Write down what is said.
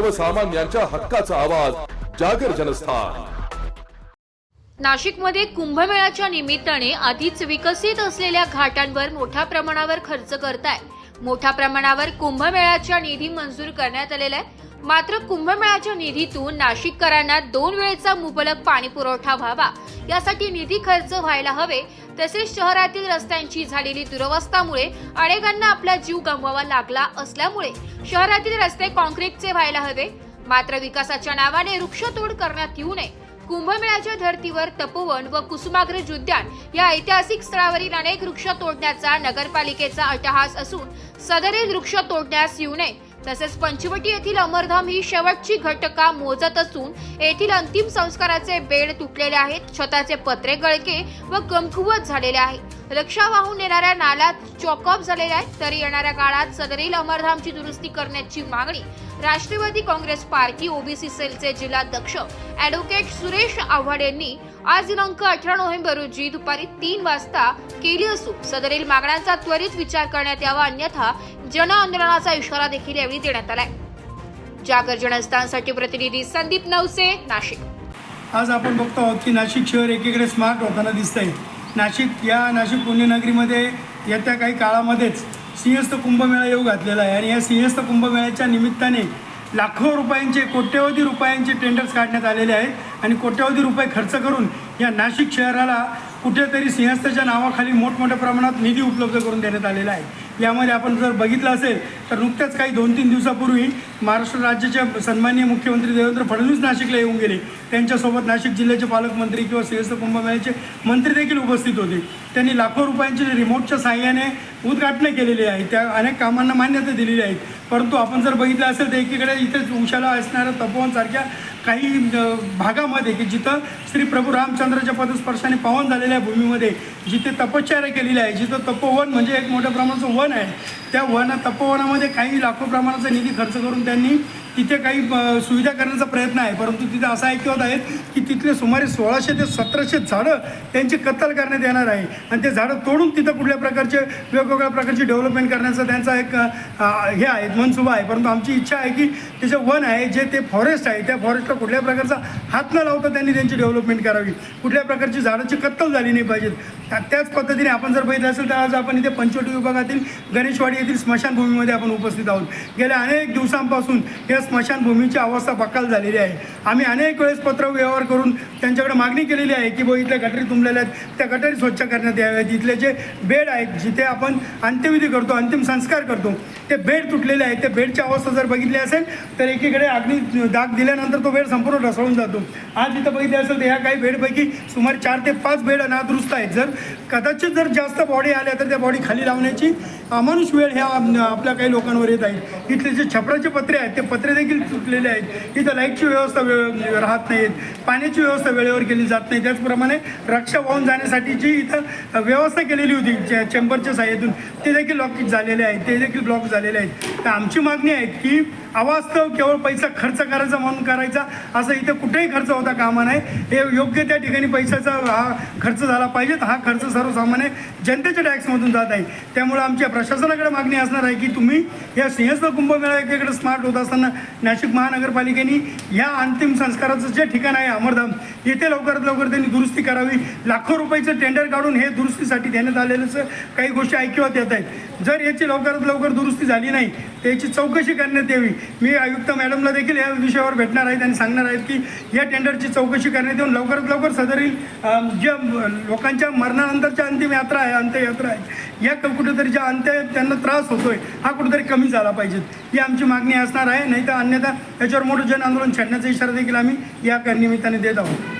सर्वसामान्यांच्या हक्काचा आवाज जागर जनस्थान. नाशिकमध्ये कुंभमेळ्याच्या निमित्ताने आधीच विकसित असलेल्या घाटांवर मोठ्या प्रमाणावर खर्च करताय. मोठ्या प्रमाणावर कुंभमेळ्याच्या निधी मंजूर करण्यात आलेला आहे. मात्र कुंभमेळ्याच्या निधीतून नाशिककरांना दोन वेळेचा मुबलक पाणी पुरवठा व्हावा. यासाठी निधी खर्च व्हायला हवे तसेच शहरातील रस्त्यांची झालेली दुरवस्थामुळे अनेकांना आपला जीव गमवावा लागला असल्यामुळे शहरातील रस्ते कॉन्क्रीटचे व्हायला हवे. मात्र विकासाच्या नावाने वृक्षतोड करण्यात येऊ नये. कुंभमेळ्याच्या धर्तीवर तपोवन व कुसुमाग्रज उद्यान या ऐतिहासिक स्थळावरील अनेक वृक्ष तोडण्याचा नगरपालिकेचा अट्टहास असून सदरील वृक्ष तोडण्यास येऊ नये. तसेच पंचवटी येथील अमरधाम ही शेवटची घटका मोजत असून येथील अंतिम संस्काराचे बेड तुटलेले आहेत. छताचे पत्रे गळके व कमकुवत झालेले आहे रक्षा वाहून येणाऱ्या नाल्यात चॉकअप झालेला आहेत. तरी येणाऱ्या काळात सदरील अमरधामची दुरुस्ती करण्याची मागणी राष्ट्रवादी काँग्रेस पार्टी ओबीसी सेलचे जिल्हाध्यक्ष अॅडव्होकेट सुरेश आव्हाड यांनी आज दिनांक अठरा नोव्हेंबर रोजी दुपारी तीन वाजता केली असून सदरील मागण्यांचा त्वरित विचार करण्यात यावा अन्यथा जन आंदोलनाचा इशारा देखील यावेळी देण्यात आलाय. जागर जनस्थानसाठी प्रतिनिधी संदीप नवसे नाशिक. आज आपण बघतो आहोत की नाशिक शहर एकीकडे स्मार्ट होताना दिसत आहे नाशिक या नाशिक पुण्यनगरीमध्ये येत्या काही काळामध्येच सिंहस्थ कुंभमेळा येऊ घातलेला आहे. आणि या सिंहस्थ कुंभमेळ्याच्या निमित्ताने लाखो रुपयांचे कोट्यवधी रुपयांचे टेंडर्स काढण्यात आलेले आहेत. आणि कोट्यवधी रुपये खर्च करून या नाशिक शहराला कुठेतरी सिंहस्थाच्या नावाखाली मोठमोठ्या प्रमाणात निधी उपलब्ध करून देण्यात आलेला आहे. यामध्ये आपण जर बघितलं असेल तर नुकत्याच काही दोन तीन दिवसापूर्वी महाराष्ट्र राज्याच्या सन्माननीय मुख्यमंत्री देवेंद्र फडणवीस नाशिकला येऊन गेले. त्यांच्यासोबत नाशिक जिल्ह्याचे पालकमंत्री किंवा सिंहस्थ कुंभमेळ्याचे मंत्री देखील उपस्थित होते. त्यांनी लाखो रुपयांचे रिमोटच्या सहाय्याने उद्घाटनं केलेली आहे त्या अनेक कामांना मान्यता दिलेली आहे परंतु आपण जर बघितलं असेल तर एकीकडे इथेच उशाला असणाऱ्या तपोवनसारख्या काही भागामध्ये की जिथं श्री प्रभू रामचंद्राच्या पदस्पर्शाने पावन झालेल्या भूमीमध्ये जिथे तपश्चर्या केलेली आहे जिथं तपोवन म्हणजे एक मोठ्या प्रमाणाचं वन आहे. त्या वन तपोवनामध्ये काही लाखो प्रमाणाचा निधी खर्च करून त्यांनी तिथे काही सुविधा करण्याचा प्रयत्न आहे. परंतु तिथे असं ऐकवत आहेत की तिथले सुमारे सोळाशे ते सतराशे झाडं त्यांची कत्तल करण्यात येणार आहे. आणि ते झाडं तोडून तिथं कुठल्या प्रकारचे वेगवेगळ्या प्रकारची डेव्हलपमेंट करण्याचा त्यांचा एक हे आहे मनसुबा आहे. परंतु आमची इच्छा आहे की ते जे वन आहे जे ते फॉरेस्ट आहे त्या फॉरेस्टला कुठल्या प्रकारचा हात न लावता त्यांनी त्यांची डेव्हलपमेंट करावी. कुठल्या प्रकारची झाडाची कत्तल झाली नाही पाहिजेत. त्या- त्याच पद्धतीने आपण जर बघितलं असेल तर आज आपण इथे पंचवटी विभागातील गणेशवाडी येथील स्मशानभूमीमध्ये आपण उपस्थित आहोत. गेल्या अनेक दिवसांपासून या स्मशानभूमीची अवस्था बकाल झालेली आहे. आम्ही अनेक वेळेस पत्र व्यवहार करून त्यांच्याकडे मागणी केलेली आहे की भाऊ इथल्या गटारी तुंबलेल्या आहेत त्या गटारी स्वच्छ करण्यात याव्यात. इथले जे बेड आहेत जिथे आपण अंत्यविधी करतो अंतिम संस्कार करतो ते बेड तुटलेले आहेत. त्या बेडची अवस्था जर बघितली असेल तर एकीकडे अग्नी दाग दिल्यानंतर तो बेड संपूर्ण ढसळून जातो. आज इथं बघितले असेल तर ह्या काही बेडपैकी सुमारे चार ते पाच बेड अनादुरुस्त आहेत. जर कदाचित जर जास्त बॉडी आल्या तर त्या बॉडी खाली लावण्याची अमानुष वेळ ह्या आपल्या काही लोकांवर येत आहे. इथले जे छपराचे पत्रे आहेत ते पत्रे देखील तुटलेले आहेत. इथं लाईटची व्यवस्था वेळ राहत नाहीत. पाण्याची व्यवस्था वेळेवर केली जात नाही. त्याचप्रमाणे रक्षा वाहून जाण्यासाठी जी इथं व्यवस्था केलेली होती चे चेंबरच्या साह्यातून ते देखील लॉक झालेले आहेत. ते देखील ब्लॉक झालेले आहेत. तर आमची मागणी आहे की अवास्तव केवळ पैसा खर्च करायचा म्हणून करायचा. असं इथे कुठेही खर्च होता कामा नाही हे योग्य त्या ठिकाणी पैशाचा हा खर्च झाला पाहिजे हा खर्च सर्वसामान्य जनतेच्या टॅक्समधून जात आहे. त्यामुळे आमच्या प्रशासनाकडे मागणी असणार आहे की तुम्ही या सिंहस्थ कुंभमेळा एकीकडे स्मार्ट होत असताना नाशिक महानगरपालिकेने या अंतिम संस्काराचं जे ठिकाण आहे अमरधाम येथे लवकरात लवकर त्यांनी दुरुस्ती करावी. लाखो रुपयाचं टेंडर काढून हे दुरुस्तीसाठी देण्यात आलेलं काही गोष्टी ऐकिवात येत आहेत. जर याची लवकरात लवकर दुरुस्ती झाली नाही तर याची चौकशी करण्यात यावी. मी आयुक्त मॅडमला देखील या विषयावर भेटणार आहेत आणि सांगणार आहेत की या टेंडरची चौकशी करण्यात येऊन लवकरात लवकर सदरील ज्या लोकांच्या मरणानंतरच्या अंतिम यात्रा आहे अंत्ययात्रा आहे या क- कुठेतरी ज्या अंत्य त्यांना त्रास होतोय हा कुठेतरी कमी झाला पाहिजे. ही आमची मागणी असणार आहे नाही तर अन्यथा याच्यावर मोठं जन आंदोलन छेडण्याचा इशारा देखील आम्ही या निमित्ताने देत आहोत.